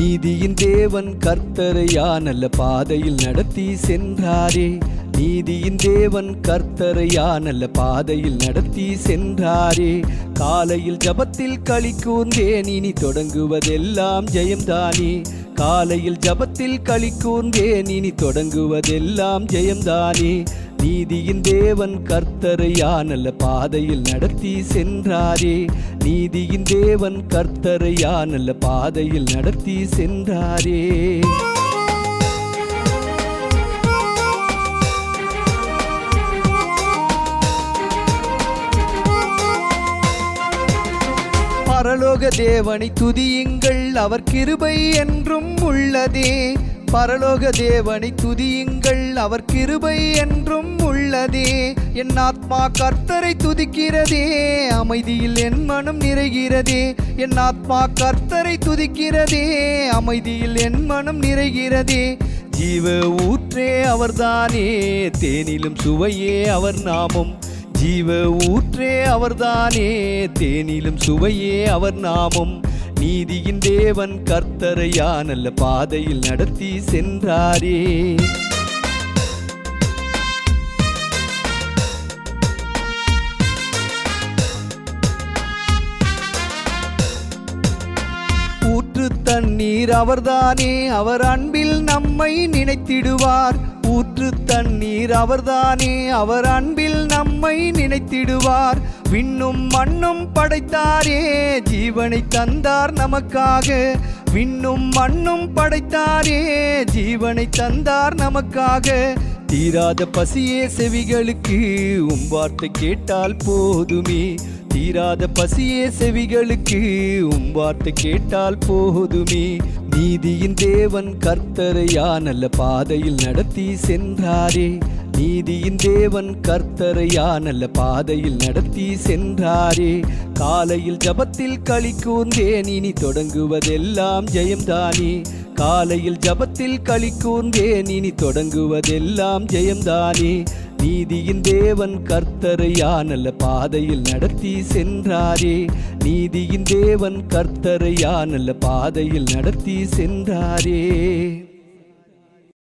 நீதியின் தேவன் கர்த்தரையா நல்ல பாதையில் நடத்தி சென்றாரே. நீதியின் தேவன் கர்த்தரையா நல்ல பாதையில் நடத்தி சென்றாரே. காலையில் ஜபத்தில் களி கூர்ந்தேன் இனி தொடங்குவதெல்லாம் ஜெயம்தானே. காலையில் ஜபத்தில் களி கூர்ந்தேன் இனி தொடங்குவதெல்லாம் ஜெயம்தானே. நீதியின் தேவன் கர்த்தரையா நல்ல பாதையில் நடத்தி சென்றாரே. நீதியின் தேவன் கர்த்தரையா நல்ல பாதையில் நடத்தி சென்றாரே. பரலோக தேவனை துதியுங்கள் அவர் கிருபை என்றும் உள்ளதே. பரலோக தேவனை துதியுங்கள் அவர் கிருபை என்றும் உள்ளதே. என் ஆத்மா கர்த்தரை துதிக்கிறதே. அமைதியில் என் மனம் நிறைகிறதே. என் ஆத்மா கர்த்தரை துதிக்கிறதே. அமைதியில் என் மனம் நிறைகிறதே. ஜீவ ஊற்றே அவர்தானே. தேனிலும் சுவையே அவர் நாமம். ஜீவ ஊற்றே அவர்தானே. தேனிலும் சுவையே அவர் நாமம். நீதியின் தேவன் கர்த்தரையா. நல்ல பாதையில் நடத்தி சென்றாரே. நீர் அவர்தானே அவர் அன்பில் நம்மை நினைத்திடுவார். ஊற்று தண்ணீர் அவர்தானே அவர் அன்பில் நம்மை நினைத்திடுவார். விண்ணும் மண்ணும் படைத்தாரே ஜீவனை தந்தார் நமக்காக. விண்ணும் மண்ணும் படைத்தாரே ஜீவனை தந்தார் நமக்காக. தீராத பசியே செவிகளுக்கு உம் வார்த்தை கேட்டால் போதுமே. தீராத பசியே செவிகளுக்கு உம் வார்த்தை கேட்டால் போதுமே. நீதியின் தேவன் கர்த்தரையா நல்ல பாதையில் நடத்தி சென்றாரே? நீதியின் தேவன் கர்த்தரையா நல்ல பாதையில் நடத்தி சென்றாரே? காலையில் ஜபத்தில் களி கூர்ந்தேன் இனி தொடங்குவதெல்லாம் ஜெயம்தானே. காலையில் ஜபத்தில் களி கூர்ந்தேன் இனி தொடங்குவதெல்லாம் ஜெயம்தானே. நீதியின் தேவன் கர்த்தரையானல்ல பாதையில் நடத்தி சென்றாரே. நீதியின் தேவன் கர்த்தரையானல்ல பாதையில் நடத்தி சென்றாரே.